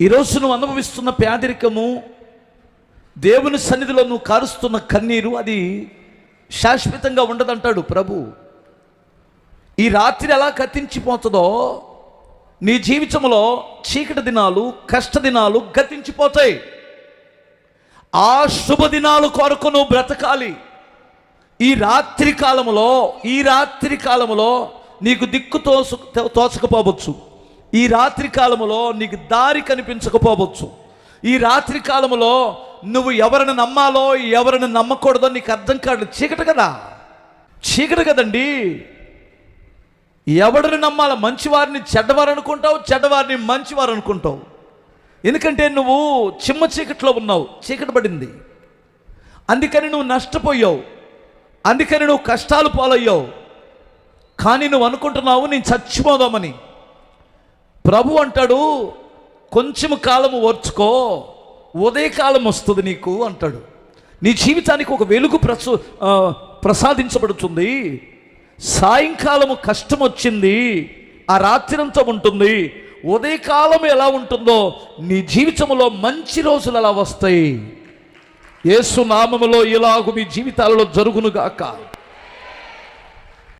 ఈరోజు నువ్వు అనుభవిస్తున్న పేదరికము దేవుని సన్నిధిలో నువ్వు కారుస్తున్న కన్నీరు అది శాశ్వతంగా ఉండదంటాడు ప్రభు. ఈ రాత్రి ఎలా కత్తించిపోతుందో నీ జీవితంలో చీకటి దినాలు కష్ట దినాలు గతించిపోతాయి. ఆ శుభదినాలు కొరకు నువ్వు బ్రతకాలి. ఈ రాత్రి కాలములో ఈ రాత్రి కాలములో నీకు దిక్కు తోసు తోచకపోవచ్చు. ఈ రాత్రి కాలములో నీకు దారి కనిపించకపోవచ్చు. ఈ రాత్రి కాలములో నువ్వు ఎవరిని నమ్మాలో ఎవరిని నమ్మకూడదో నీకు అర్థం కాదు చీకటి కదా? చీకటి కదండి? ఎవరిని నమ్మాల మంచివారిని చెడ్డవారు అనుకుంటావు చెడ్డవారిని మంచివారు అనుకుంటావు. ఎందుకంటే నువ్వు చిమ్మ చీకట్లో ఉన్నావు చీకటి పడింది. అందుకని నువ్వు నష్టపోయావు. అందుకని నువ్వు కష్టాలు పాలయ్యావు. కానీ నువ్వు అనుకుంటున్నావు నేను చచ్చిపోదామని. ప్రభు అంటాడు కొంచెం కాలము ఓర్చుకో ఉదయకాలం వస్తుంది నీకు అంటాడు. నీ జీవితానికి ఒక వెలుగు ప్రసు ప్రసాదించబడుతుంది. సాయంకాలము కష్టం వచ్చింది ఆ రాత్రంతా ఉంటుంది. ఉదయకాలం ఎలా ఉంటుందో నీ జీవితంలో మంచి రోజులు అలా వస్తాయి? ఏసునామములో ఇలాగు మీ జీవితాలలో జరుగునుగాక